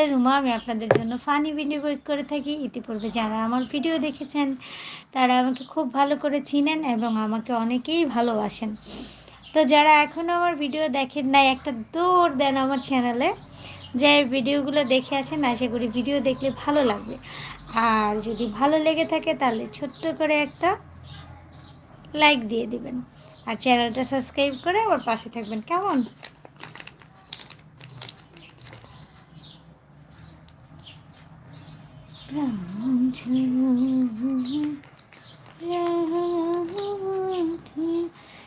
চ্যানেলের রুমা, আমি আপনাদের জন্য ফানি ভিডিও করে থাকি। ইতিপূর্বে যারা আমার ভিডিও দেখেছেন, তারা আমাকে খুব ভালো করে চিনেন এবং আমাকে অনেকেই ভালোবাসেন। তো যারা এখনও আমার ভিডিও দেখেন নাই, একটা দৌড় দেন আমার চ্যানেলে যে ভিডিওগুলো দেখে আসেন, আশা করি ভিডিও দেখলে ভালো লাগবে। আর যদি ভালো লেগে থাকে, তাহলে ছোট্ট করে একটা লাইক দিয়ে দিবেন। আর চ্যানেলটা সাবস্ক্রাইব করে আবার পাশে থাকবেন। কেমন?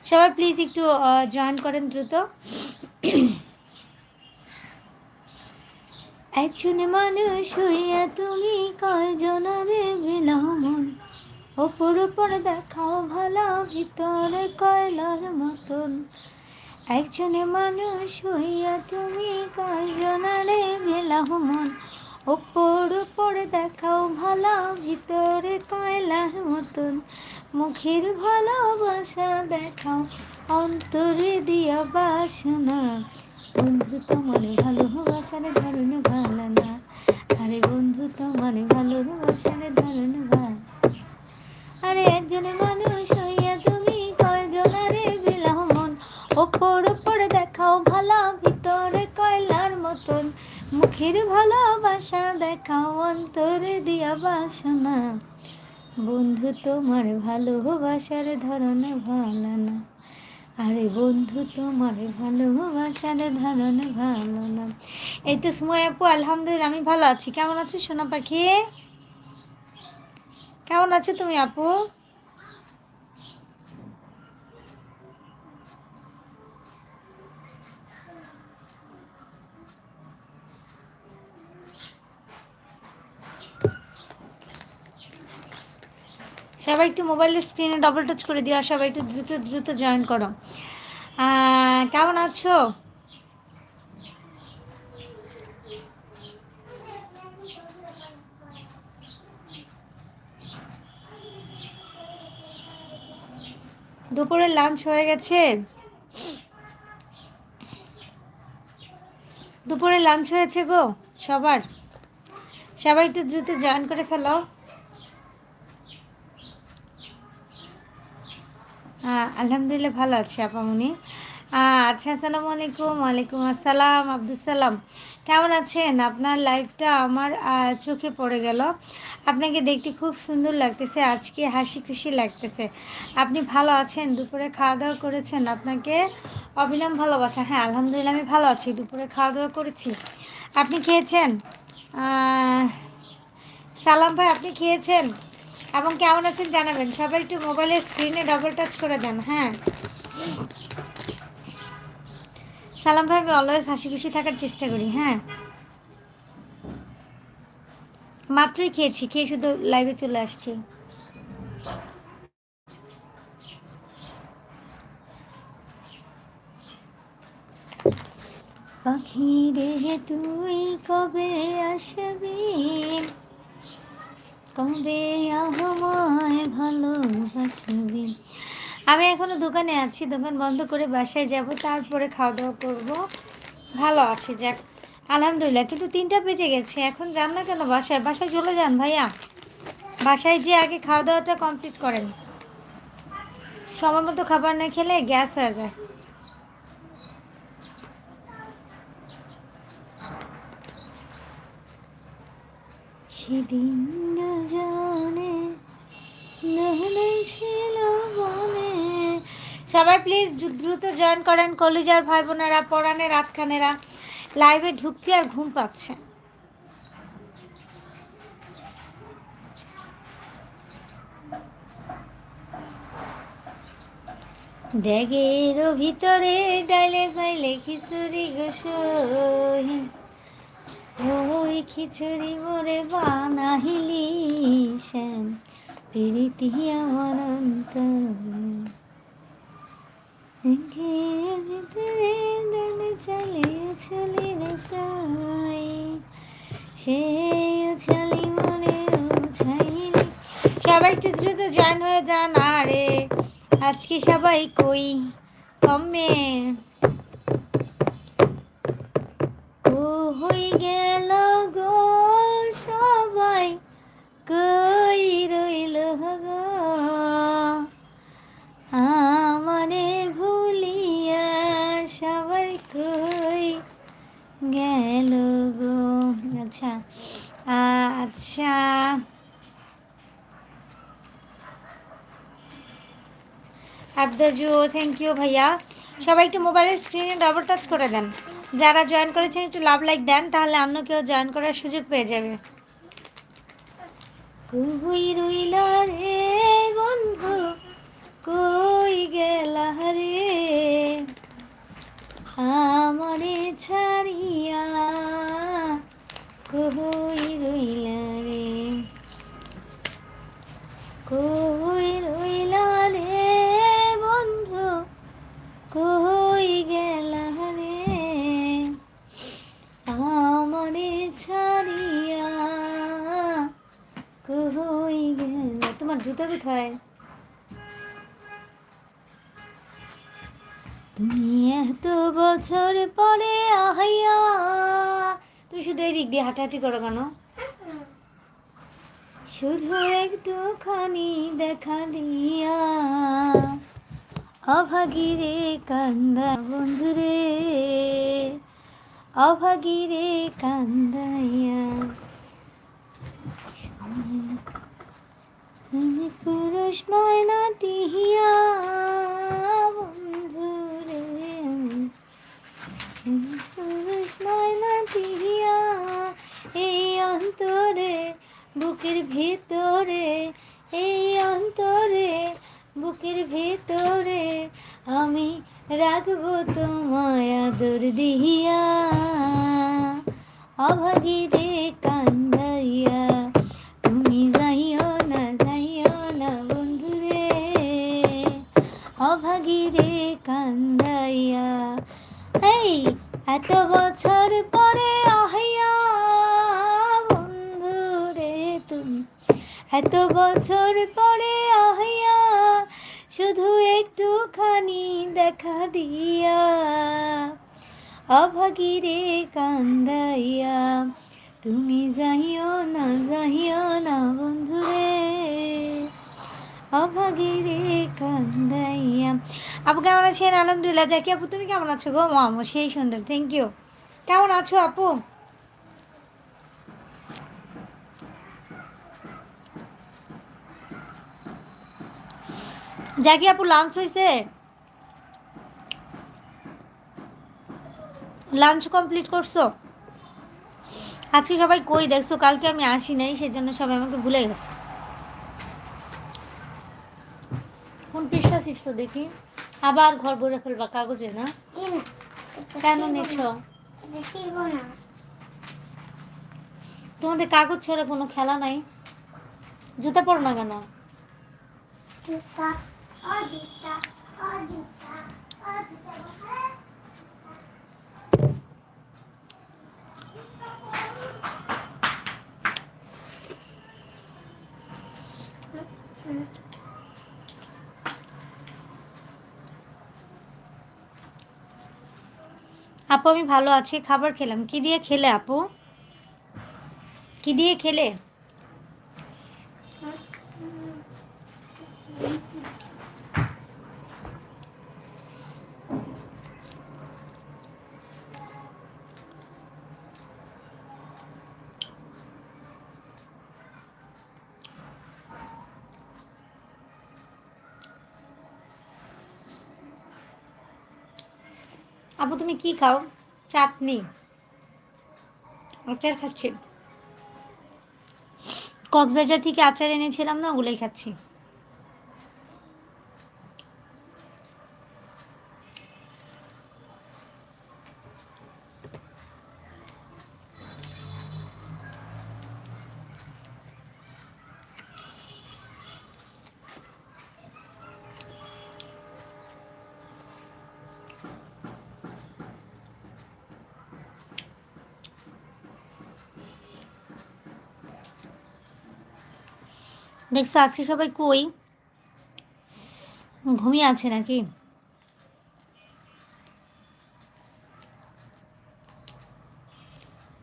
সবাই প্লিজ একটু জয়েন করেন দ্রুত। একজনে মানুষ হইয়া তুমি কয়জনারে বিলামন? ওপর ওপর দেখাও ভালো, ভিতরে কয়লার মতন। একজনে মানুষ হইয়া তুমি কয়জনারে বিলামন? ওপর ওপর দেখাও ভালো, ভিতরে কয়লার মতন। মুখের ভালোবাসা দেখাও, অন্তরে দিয়া বাসনা। বন্ধু, তোমার ভালোবাসার ধরন ভালো না আরে বন্ধু, তোমার ভালোবাসার ধরন ভালো আরে একজনে মানুষ হইয়া তুমি কয়জনারে বিলাহ মন ওপর ওপর দেখাও ভালো, ভিতরে কয়লার মতন। মুখের ভালোবাসা দেখাও, অন্তরে দিয়া বাসনা। বন্ধু, তোমার ভালোবাসার ধরন ভালো না আরে বন্ধু, তোমার ভালোবাসার ধরন ভালো না এই তো সময় আপু, আলহামদুলিল্লাহ, আমি ভালো আছি। কেমন আছো সোনা পাখি? কেমন আছো তুমি আপু? সবাই একটু মোবাইলের স্ক্রিনে ডবল টাচ করে দিও আর সবাই একটু দ্রুত দ্রুত জয়েন করো। কেমন আছো? দুপুরের লাঞ্চ হয়ে গেছে? দুপুরে লাঞ্চ হয়েছে গো, সবার। সবাই একটু দ্রুত জয়েন করে ফেলো। আলহামদুলিল্লাহ ভালো আছি আপামনি। আচ্ছা আসসালামু আলাইকুম। ওয়ালাইকুম আসসালাম আব্দুল সালাম। কেমন আছেন? আপনার লাইফটা আমার চোখে পড়ে গেল। আপনাকে দেখতে খুব সুন্দর লাগতেছে, আজকে হাসি খুশি লাগতেছে। আপনি ভালো আছেন? দুপুরে খাওয়া দাওয়া করেছেন আপনাকে? অবিলম্ব ভালোবাসা। হ্যাঁ আলহামদুলিল্লাহ, আমি ভালো আছি। দুপুরে খাওয়া দাওয়া করেছি। আপনি খেয়েছেন? সালাম ভাই, আপনি খেয়েছেন? এবং কেমন আছেন জানাবেন? সবাই একটু মোবাইলের স্ক্রিনে ডবল টাচ করে দেন হ্যাঁ? সালাম ভাই অলওয়েজ হাসি খুশি থাকার চেষ্টা করি হ্যাঁ? মাত্রই খেয়েছি, খেয়ে শুধু লাইভে চলে আসছি। পাখি রে তুই কবে আসবি? কবে আমায় ভালোবাসবি? আমি এখনও দোকানে আছি, দোকান বন্ধ করে বাসায় যাব, তারপরে খাওয়া দাওয়া করব। ভালো আছে, যাক, আলহামদুলিল্লাহ, কিন্তু তিনটা বেজে গেছে, এখন যান না কেন বাসায়? বাসায় চলে যান ভাইয়া। বাসায় যে আগে খাওয়া দাওয়াটা কমপ্লিট করেন। সময় মতো খাবার না খেলে গ্যাস হয়ে যায়। সেদিন জানে ছিল সবাই প্লিজ দ্রুত জয়েন করেন কলিজার ভাই বোনেরা পড়ানের রাতখানেরা। লাইভে ঢুকছি আর ঘুম পাচ্ছে। ড্যাগের ভিতরে ডাইলে চাইলে খিচুড়ি গোসই ওই খিচুড়ি মোরে বানাহিলি শ্যাম, প্রীতি আমার অন্তরে। চলে রসাই সে উছলি মনে সবাই একটু দ্রুত জয়েন হয়ে যান, আরে আজকে সবাই কই? কমে। হয়ে গেল গো সবাই। কই রইল গো? আমারে ভুলিয়া সবাই কই গেল গো? আচ্ছা আচ্ছা। আবদাজু থ্যাংক ইউ ভাইয়া। সবাই একটু মোবাইলের স্ক্রিনে ডাবল টাচ করে দেন। যারা জয়েন করেছেন, একটু লাভ লাইক দেন, তাহলে অন্য কেউ জয়েন করার সুযোগ পেয়ে যাবে। কই রইলা রে বন্ধু, কই গেলা রে? আমারে ছাড়িয়া কই রইলা রে। কই রইলা জুতো কোথায়? তুমি এত বছর পরে আহাইয়া, তুমি শুধু এই দিক দিয়ে হাঁটাহাঁটি করো কেন? শুধু একটুখানি দেখা দিয়া, অভাগিরে কান্দা বন্ধুরে, অভাগিরে কান্দাইয়া। পুরুষ ময়না তিহিয়া বন্ধুরে পুরুষ ময়না তিহিয়া এই অন্তরে, বুকের ভিতরে, এই অন্তরে, বুকের ভিতরে আমি রাখব তোমায় আদর দিহিয়া অভাগী রে কান্দাইয়া অভাগী রে কান্দাইয়া। এই, এত বছর পরে আহাইয়া বন্ধুরে তুমি। এত বছর পরে আহাইয়া শুধু একটুখানি দেখা দিয়া। অভাগিরে কান্দাইয়া, তুমি যাইও না যাইও না বন্ধুরে। কান্দাইয়া। আপু, কেমন আছেন? আলহামদুলিল্লাহ, জাকি আপু, তুমি কেমন আছো গো? মামা সেই সুন্দর থ্যাংক ইউ কেমন আছো আপু? জাকি আপু লাঞ্চ হয়েছে লাঞ্চ কমপ্লিট করছ? আজকে সবাই কই দেখছ? কালকে আমি আসি নাই, সেজন্য সবাই আমাকে ভুলে গেছে। পৃষ্ঠা শিখছো দেখি। আবার ঘর ভরে ফেলবা কাগজে না? কেন নিচ্ছ? তোমাদের কাগজ ছাড়া কোনো খেলা নাই? জুতা পরো না কেন? জুতা ও জুতা ও জুতা ও জুতা আপু আমি ভালো আছি। খাবার খেলাম। কি দিয়ে খেলে আপু? কি দিয়ে খেলে? আপু তুমি কি খাও? চাটনি। আচার খাচ্ছি। কক্সবাজার থেকে আচার এনেছিলাম না ওগুলোই খাচ্ছি। দেখছ, আজকে সবাই কই? ঘুমিয়ে আছে নাকি?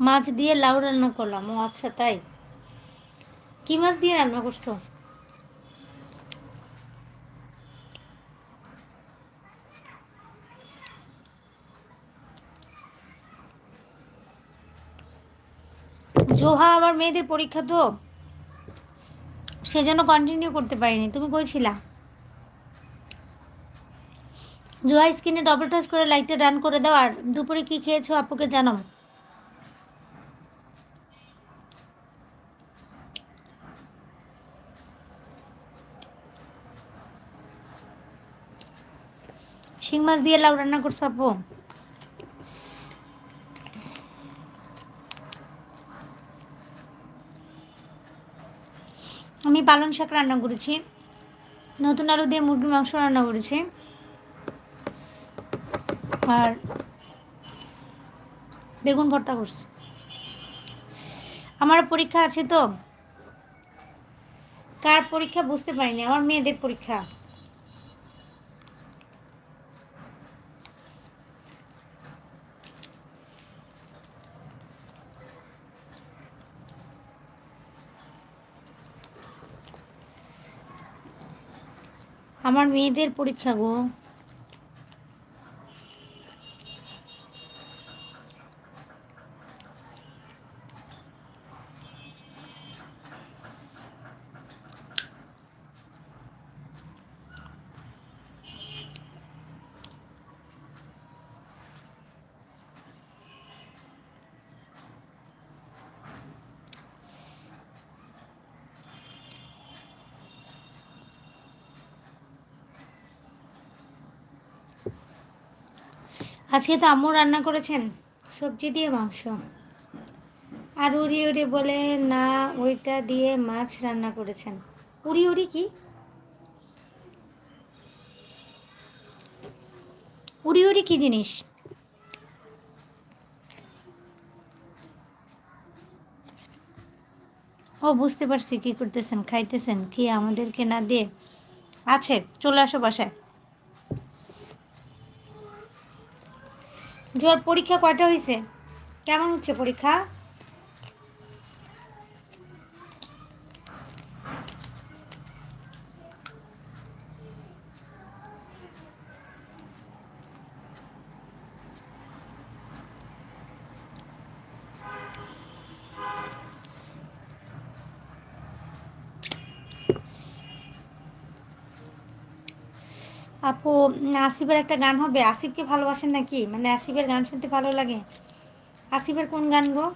মাছ দিয়ে লাউ রান্না করলাম। ও আচ্ছা তাই? কি মাছ দিয়ে রান্না করছ? জোহা, আমার মেয়েদের পরীক্ষা তো। সেজন্য কন্টিনিউ করতে পারিনি। তুমি কইছিলা জোহা স্ক্রিনে ডবল টাচ করে লাইটটা ডান করে দাও, আর দুপুরে কি খেয়েছো আপুকে জানাও। শিং মাছ দিয়ে লাউ রান্না করছ আপু? আমি পালং শাক রান্না করেছি। নতুন আলু দিয়ে মুরগির মাংস রান্না করেছি। আর বেগুন ভর্তা করছি। আমার পরীক্ষা আছে তো? কার পরীক্ষা বুঝতে পারিনি। আমার মেয়েদের পরীক্ষা। আমার মেয়েদের পরীক্ষা গো। আজকে তো আম্মু রান্না করেছেন? সবজি দিয়ে মাংস। আর উড়ি উড়ি বলে, না, ওইটা দিয়ে মাছ রান্না করেছেন। উড়ি উড়ি কি? উড়ি উড়ি কি জিনিস? ও বুঝতে পারছি কি করতেছেন, খাইতেছেন, কি আমাদেরকে না দিয়ে? আছে, চলে আসো বাসায়। জোর পরীক্ষা কয়টা হয়েছে কেমন হচ্ছে পরীক্ষা? আপু আসিফের একটা গান হবে। আসিফকে ভালোবাসেন নাকি? মানে আসিফের গান শুনতে ভালো লাগে। আসিফের কোন গান গো?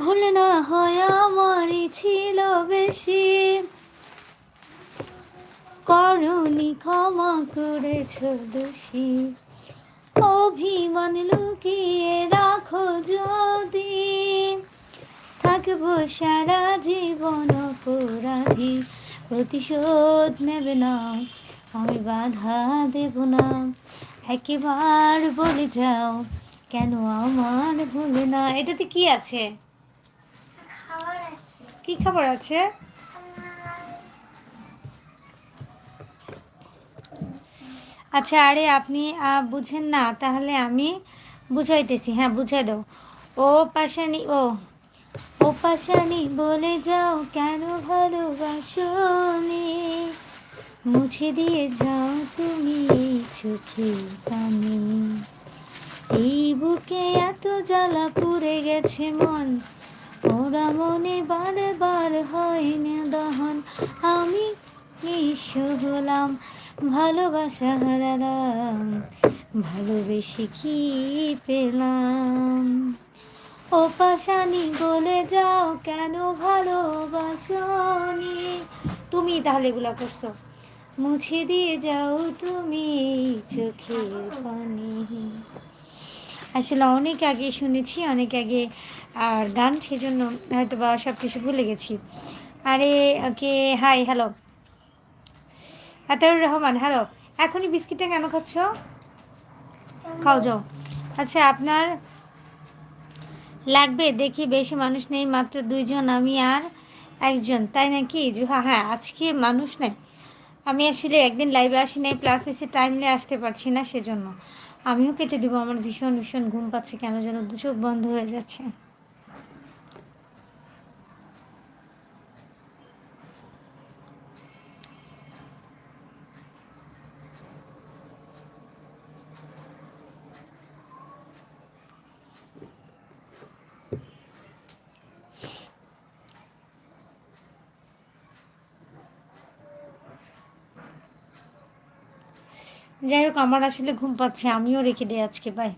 ভুল না হয় আমারই ছিল বেশি। করুণি ক্ষমা করেছ দোষী। অভিমান লুকিয়ে রাখো যদি। থাকব সারা জীবন অপরাধী। প্রতিশোধ নেবে না আমি বাধা দেব না। একেবার বলে যাও কেন আমার ভুলে না? এটাতে কি আছে? কি খাবার আছে? আচ্ছা আরে আপনি বুঝেন না, তাহলে আমি বুঝাইতেছি। হ্যাঁ বুঝাই দাও। ও পাশানি, ও ও পাশানি বলে যাও কেন ভালোবাসনি মুছে দিয়ে যাও তুমি চোখে পানি। এই বুকে এত জ্বালা পুড়ে গেছে মন। ওরা মনে বারবার হয় না দহন। আমি নিঃস্ব হলাম। ভালোবাসা হারালাম, ভালোবেসে কি পেলাম? ও পাশানি বলে যাও কেন ভালোবাসনি? তুমি তাহলে এগুলা করছ। মুছে দিয়ে যাও তুমি চোখের পানি। আসলে অনেক আগে শুনেছি, অনেক আগে, আর গান সেজন্য হয়তো বা সব কিছু ভুলে গেছি। আরে, okay hi hello Ataur Rahman hello এখনই বিস্কিটটা কেন খাচ্ছ? খাও, যাও। আচ্ছা আপনার লাগবে দেখি, বেশি মানুষ নেই, মাত্র দুইজন, আমি আর একজন, তাই নাকি? জুহা হ্যাঁ আজকে মানুষ নেই। আমি আসলে একদিন লাইভে আসি নাই প্লাস হয়েছে টাইমলে আসতে পারছি না সেজন্য। আমিও কেটে দেবো, আমার ভীষণ ভীষণ ঘুম পাচ্ছে, কেন যেন দু চোখ বন্ধ হয়ে যাচ্ছে। যাই হোক আমার আসলে ঘুম পাচ্ছে আমিও রেখে দিই আজকে বাই